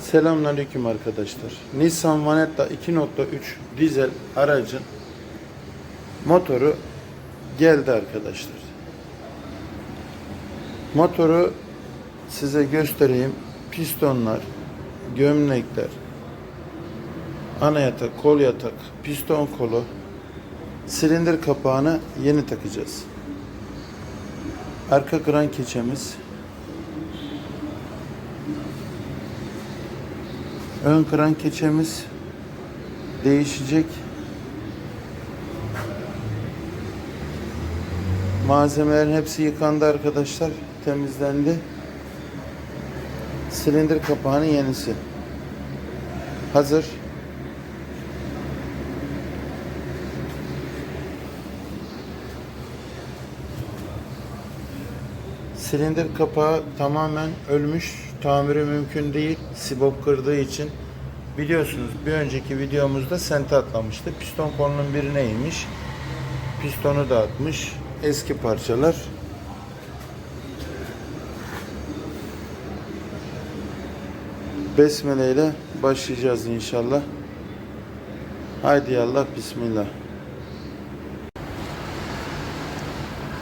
Selamünaleyküm arkadaşlar. Nissan Vanetta 2.3 dizel aracın motoru geldi arkadaşlar. Motoru size göstereyim. Pistonlar, gömlekler, ana yatak, kol yatak, piston kolu, silindir kapağını yeni takacağız. Arka kran keçemiz, Ön kran keçemiz değişecek. Malzemelerin hepsi yıkandı arkadaşlar. Temizlendi. Silindir kapağının yenisi. Hazır. Silindir kapağı tamamen ölmüş. Tamiri mümkün değil. Sibop kırdığı için. Biliyorsunuz bir önceki videomuzda sente atlamıştı. Piston kolunun birine inmiş. Pistonu dağıtmış. Eski parçalar. Besmele ile başlayacağız inşallah. Haydi yallah bismillah.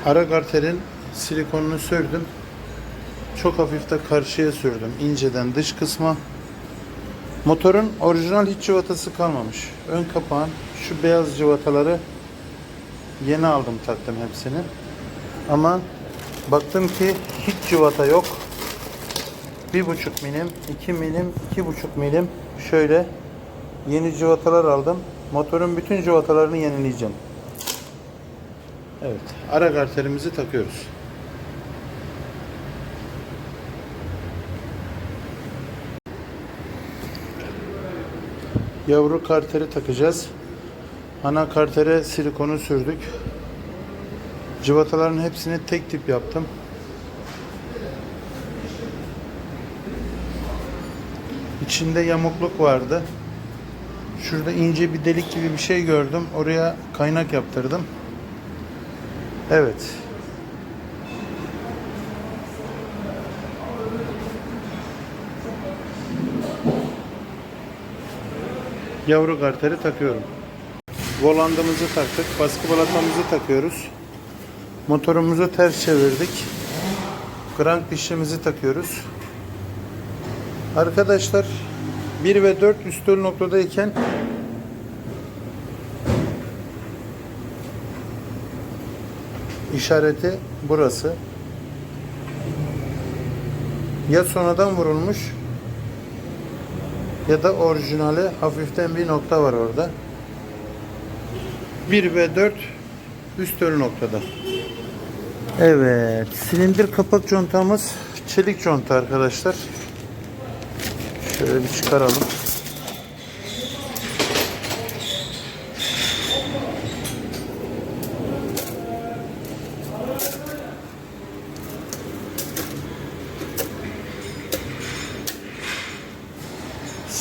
Ara karterin silikonunu sürdüm. Çok hafif de karşıya sürdüm. inceden dış kısma. Motorun orijinal hiç cıvatası kalmamış. Ön kapağın şu beyaz cıvataları yeni aldım taktım hepsini. Ama baktım ki hiç cıvata yok. 1,5 milim, 2 milim, 2,5 milim şöyle yeni cıvatalar aldım. Motorun bütün cıvatalarını yenileyeceğim. Evet, ara karterimizi takıyoruz. Yavru karteri takacağız. Ana kartere silikonu sürdük. Cıvataların hepsini tek tip yaptım. İçinde yamukluk vardı. Şurada ince bir delik gibi bir şey gördüm. Oraya kaynak yaptırdım. Evet. Yavru karteri takıyorum. Volandımızı taktık. Baskı balatamızı takıyoruz. Motorumuzu ters çevirdik. Krank dişimizi takıyoruz. Arkadaşlar 1 ve 4 üstül noktadayken işareti burası. Ya sonradan vurulmuş ya da orijinali hafiften bir nokta var orada. 1 ve 4 üst ön noktada. Evet, silindir kapak contamız çelik conta arkadaşlar. Şöyle bir çıkaralım.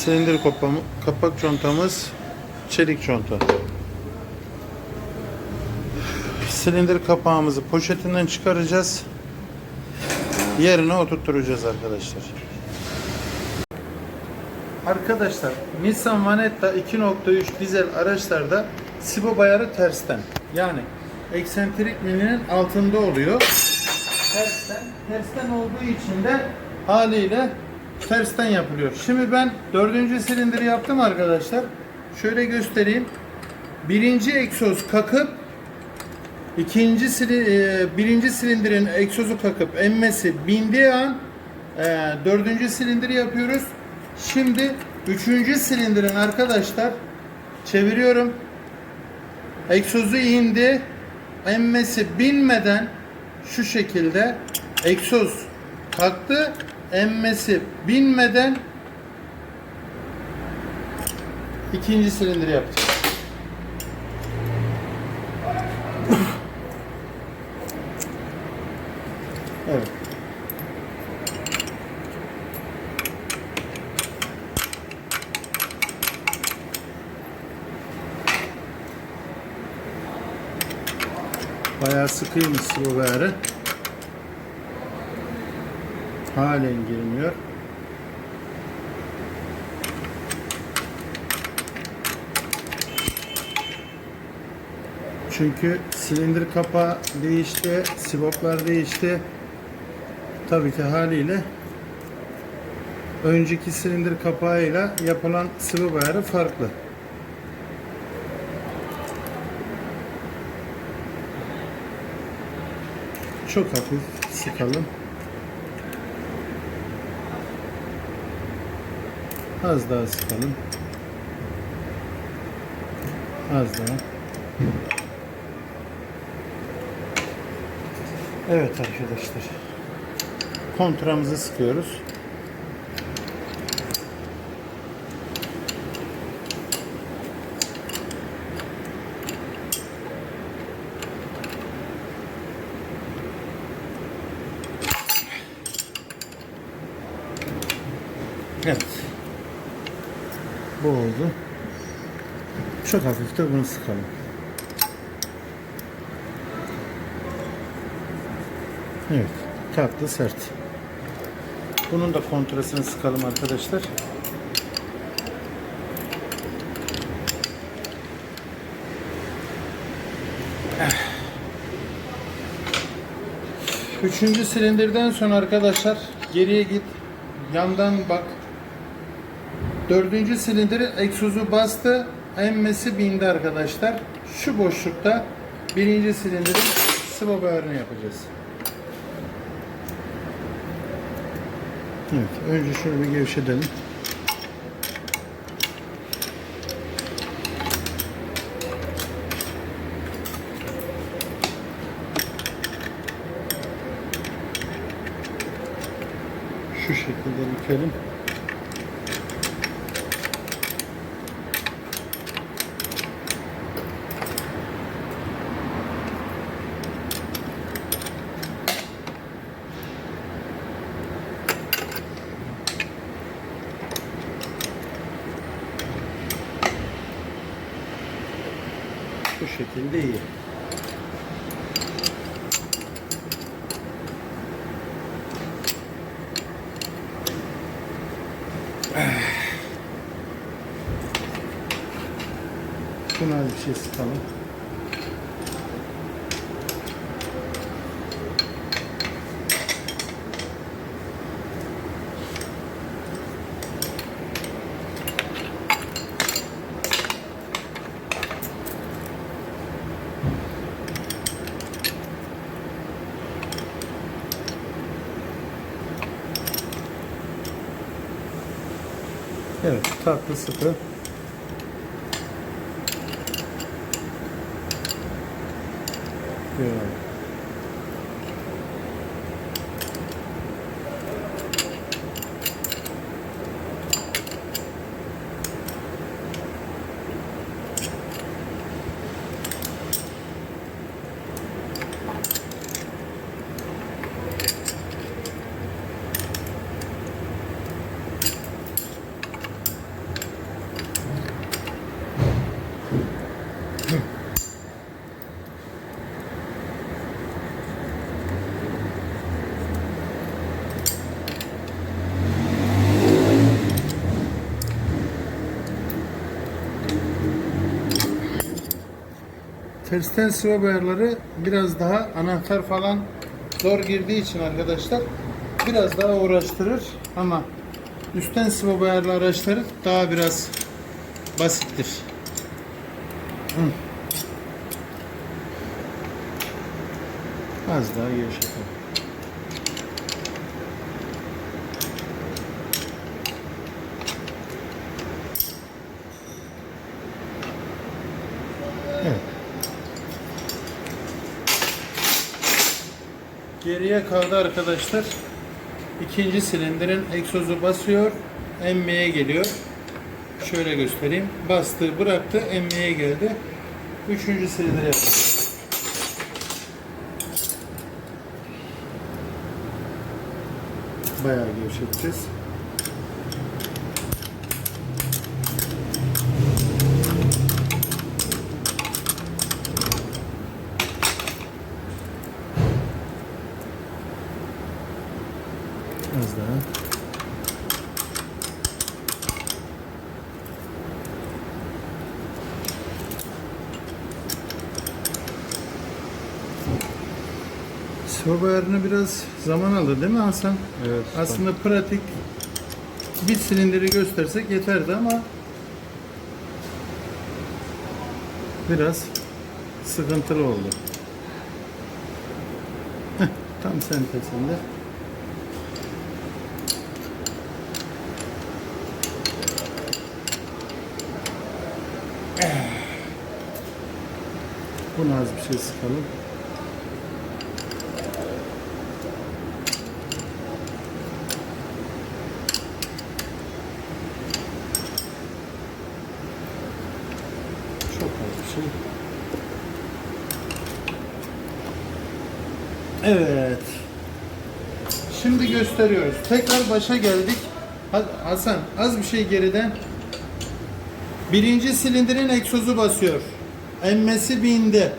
Silindir kapamı, kapak contamız çelik conta. Silindir kapağımızı poşetinden çıkaracağız. Yerine oturtturacağız arkadaşlar. Arkadaşlar Nissan Vanetta 2.3 dizel araçlarda Sibop ayarı tersten. Yani eksentrik milinin altında oluyor. Tersten. Tersten olduğu için de haliyle tersten yapılıyor. Şimdi ben dördüncü silindiri yaptım arkadaşlar. Şöyle göstereyim. Birinci egzoz kakıp ikinci sili, e, birinci silindirin egzozu kakıp emmesi bindiği an e, dördüncü silindiri yapıyoruz. Şimdi üçüncü silindirin arkadaşlar çeviriyorum. Egzozu indi. Emmesi binmeden şu şekilde egzoz kalktı. Emmesi binmeden ikinci silindiri yaptık. Evet. Bayağı sıkıymış bu ayarı halen girmiyor. Çünkü silindir kapağı değişti, sivoplar değişti. Tabii ki haliyle önceki silindir kapağıyla yapılan sıvı bayarı farklı. Çok hafif sıkalım. Az daha sıkalım. Az daha. Evet arkadaşlar. Kontramızı sıkıyoruz. Evet. Bu oldu. Çok hafif de bunu sıkalım. Evet. Tatlı sert. Bunun da kontrasını sıkalım arkadaşlar. Üçüncü silindirden sonra arkadaşlar geriye git. Yandan bak. Dördüncü silindir egzozu bastı. Emmesi bindi arkadaşlar. Şu boşlukta birinci silindirin sıvı ayarını yapacağız. Evet, önce şunu bir gevşetelim. Şu şekilde bükelim. Şekilde iyi. Şuna bir şey sıkalım. Tatlı sıkı. Böyle. Tersten sıvı ayarları biraz daha anahtar falan zor girdiği için arkadaşlar biraz daha uğraştırır ama üstten sıvı ayarlı araçları daha biraz basittir. Hı. Az daha gevşetelim. Evet. Geriye kaldı arkadaşlar. İkinci silindirin egzozu basıyor. Emmeye geliyor. Şöyle göstereyim. Bastı, bıraktı, emmeye geldi. Üçüncü silindir yapalım. Bayağı gevşeteceğiz. Az daha. Sıvı ayarını biraz zaman aldı değil mi Hasan? Evet. Aslında pratik bir silindiri göstersek yeterdi ama biraz sıkıntılı oldu. Heh, tam sentezinde. Buna az bir şey sıkalım. Çok az bir şey. Evet. Şimdi gösteriyoruz. Tekrar başa geldik. Ha- Hasan az bir şey geriden. Birinci silindirin egzozu basıyor. Emmesi bindi.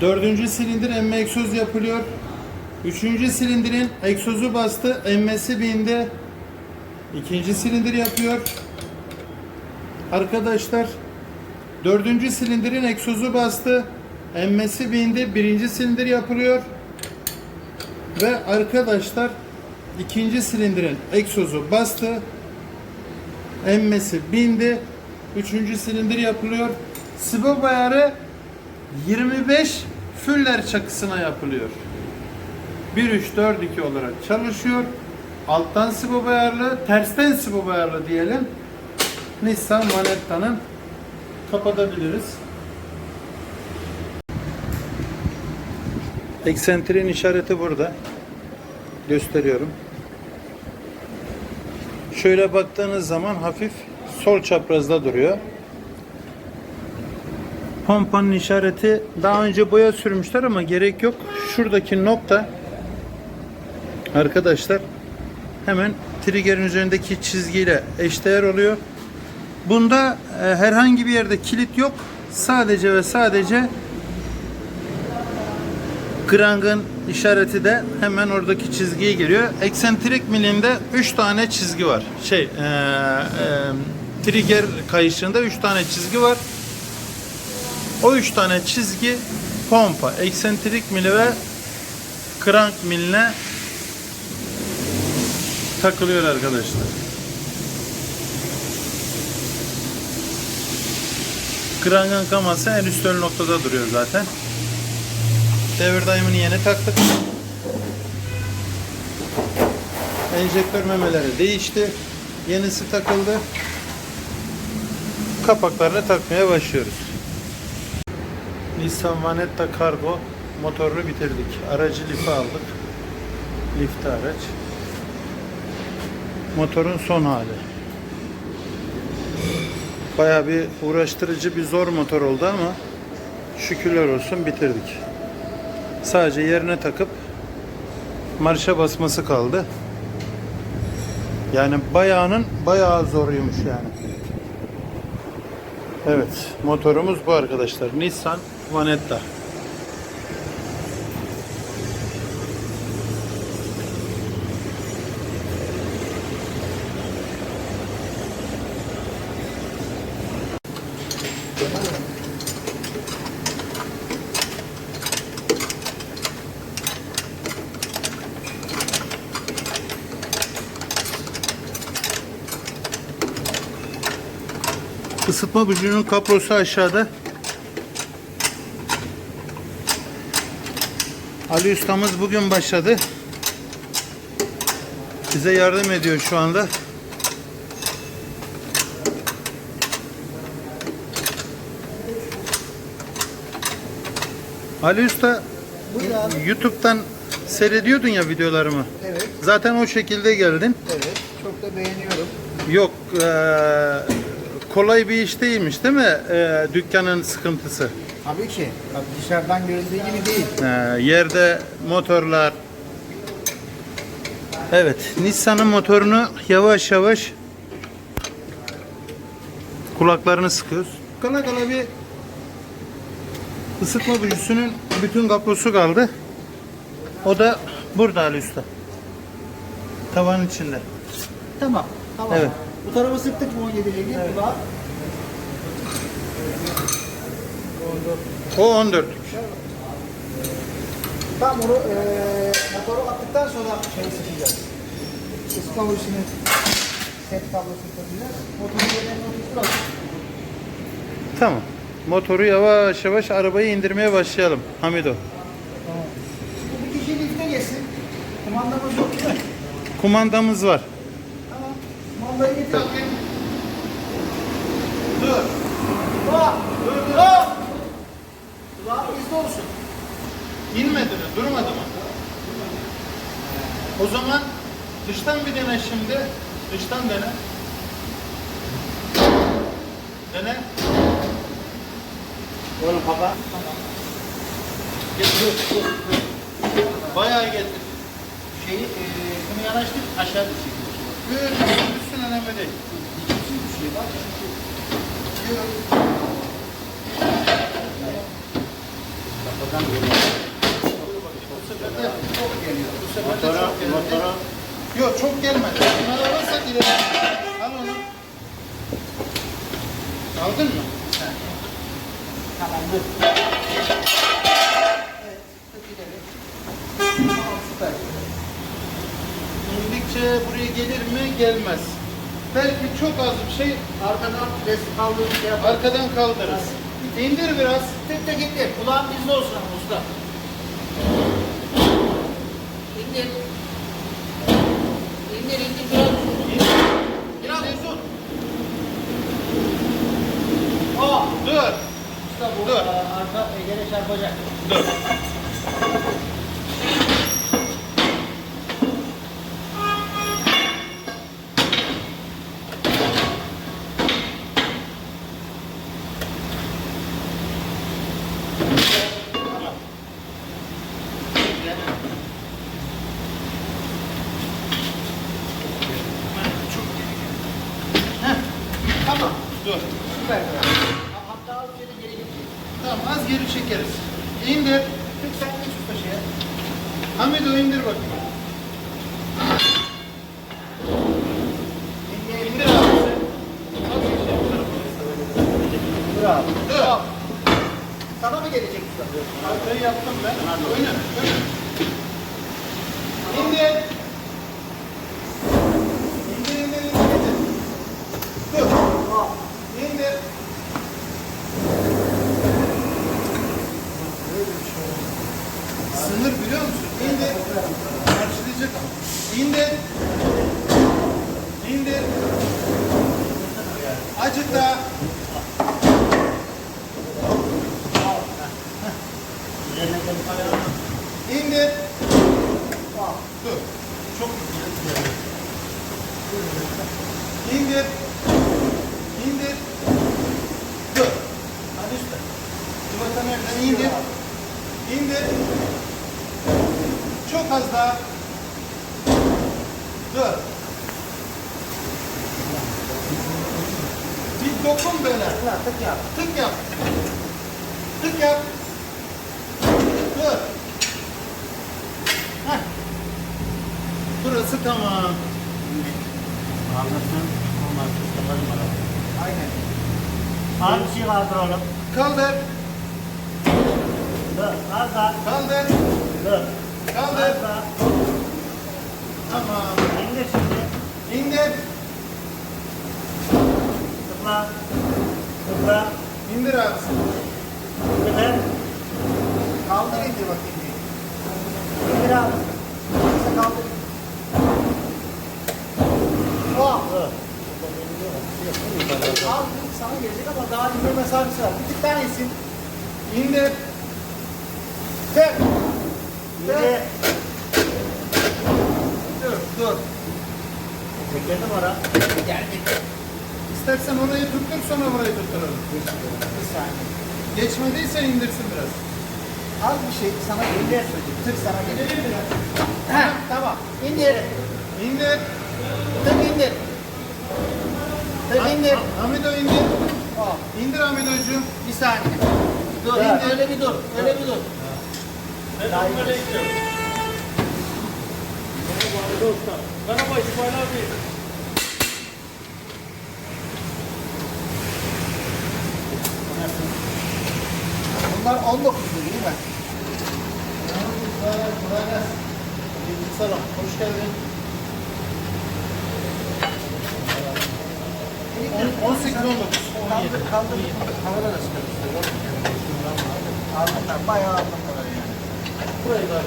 Dördüncü silindir emme egzoz yapılıyor. Üçüncü silindirin egzozu bastı. Emmesi bindi. İkinci silindir yapıyor. Arkadaşlar dördüncü silindirin egzozu bastı. Emmesi bindi. Birinci silindir yapılıyor. Ve arkadaşlar ikinci silindirin egzozu bastı. Emmesi bindi. Üçüncü silindir yapılıyor. Sibop ayarı 25 füller çakısına yapılıyor. 1 3 4 2 olarak çalışıyor. Alttan sibop ayarlı, tersten sibop ayarlı diyelim. Nissan Vanetta'nın kapatabiliriz. Eksentrin işareti burada. Gösteriyorum. Şöyle baktığınız zaman hafif sol çaprazda duruyor. Pompanın işareti daha önce boya sürmüşler ama gerek yok. Şuradaki nokta arkadaşlar hemen trigger'in üzerindeki çizgiyle eşdeğer oluyor. Bunda e, herhangi bir yerde kilit yok. Sadece ve sadece Krang'ın işareti de hemen oradaki çizgiye geliyor. Eksentrik milinde 3 tane çizgi var. Şey, e, e, trigger kayışında 3 tane çizgi var. O 3 tane çizgi pompa, eksentrik mili ve crank miline takılıyor arkadaşlar. Krankın kaması en üst ön noktada duruyor zaten. Devir dayımını yeni taktık. Enjektör memeleri değişti. Yenisi takıldı. Kapaklarını takmaya başlıyoruz. Nissan Vanetta Cargo motorunu bitirdik. Aracı life aldık. Lifte araç. Motorun son hali. Bayağı bir uğraştırıcı bir zor motor oldu ama şükürler olsun bitirdik. Sadece yerine takıp marşa basması kaldı. Yani bayağının bayağı zoruymuş yani. Evet, motorumuz bu arkadaşlar. Nissan Vanetta. Isıtma bujunun kaprosu aşağıda. Ali ustamız bugün başladı. Bize yardım ediyor şu anda. Ali Usta YouTube'dan seyrediyordun ya videolarımı. Evet, Zaten o şekilde geldin. evet. Çok da beğeniyorum. Yok eee, kolay bir iş değilmiş değil mi eee, dükkanın sıkıntısı? Tabii ki. Tabii dışarıdan görüldüğü gibi değil. Eee, yerde motorlar. Evet Nissan'ın motorunu yavaş yavaş kulaklarını sıkıyoruz. Kala kala bir ısıtma bujusunun bütün kablosu kaldı. O da burada Ali Usta. Tavanın içinde. Tamam. Tamam. Evet. Bu tarafa sıktık mı 17 ilgi? Bu da O 14. Tam onu eee motoru attıktan sonra şey sıkacağız. Isı kavrusunu set kablosunu takacağız. Motorun yerine. Tamam. Motoru yavaş yavaş arabayı indirmeye başlayalım. Hamido. Tamam. Şimdi bir kişi lifte geçsin. Kumandamız yok? Kumandamız var. Kumandayı getir. Dur. Bak. Dur dur. Kulağın izde olsun. İnmedi mi? Durmadı mı? O zaman dıştan bir dene şimdi. Dıştan dene. Dene. Oğlum baba. Getir. Bayağı getir. Şeyi eee bunu yanaştır aşağı düşecek. Böyle üstün önemli değil. Dikimsiz bir şey bak. Kafadan geliyor. Bu sefer de Çok geliyor. bu sefer de çok geldi. Yok çok gelmedi. Bunları alırsak ileri. Al onu. Aldın mı? Tamam dur. Evet. Tamam süper. İndikçe buraya gelir mi? Gelmez. Belki çok az bir şey Arkadan res kaldığını şey arkadan kaldırırız. İndir biraz. Tık tık indir. Kulağın bizde olsun ama usta. İndir. İndir indir biraz. Biraz uzun. Aa. Dur. Usta bu Dur. e, arka egere çarpacak. Dur. Üstte. Cıvata nereden? İndir. İndir. Çok az daha. Dur. Bir dokun böyle. Tık yap. Tık yap. Tık yap. Dur. Heh. Burası tamam. Anlasın. Olmaz. Aynen. Az bir şey kaldır oğlum. Kaldır. Dur. Az daha. Kaldır. Dur. Kaldır. Az daha. Tamam. İndir şimdi. İndir. Tıkla. Tıkla. İndir abi. Tıkla. Kaldır indir bakayım. İndir abi. Neyse kaldır. Oh. Dur. Al sana gelecek ama daha inme mesafesi var. Bir tık daha insin. İndir. Tık. İndir. Dur. Dur. Çekildim ora. Geldi. İstersen orayı tuttur sonra burayı tutturalım. Bir saniye. Geçmediyse indirsin biraz. Az bir şey sana gelir. Tık sana gelir. Heh, tamam. İndir. İndir. Tık indir. Tek indir. Hamido indir. İndir Hamido'cuğum. Bir saniye. Dur evet. indir. Öyle bir dur. Öyle bir dur. Ben onları bekliyorum. Merhaba Usta. Merhaba İsmail abi. Bunlar 19 değil mi? Kolay. Hoş geldin. 18 19. Kaldır, kaldır. Havada da sıkıntı. Aldılar, bayağı aldılar yani. Burayı da ya?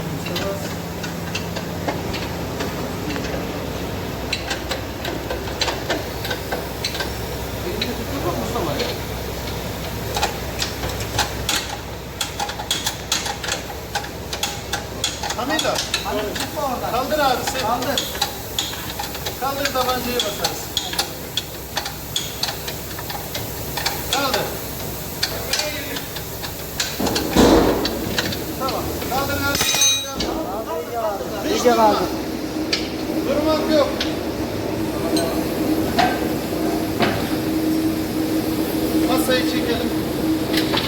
Hamido. Kaldır abi sen. Kaldır. Kaldır tabancayı basarız. Masayı çekelim.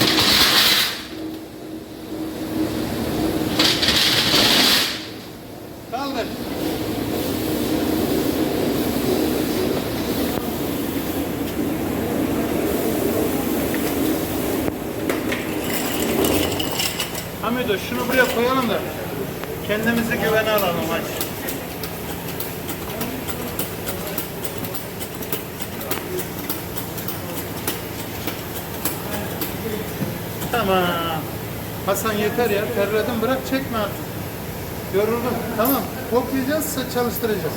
Hasan yeter ya. Terledim bırak çekme artık. Yoruldum. Tamam. Toplayacağız çalıştıracağız.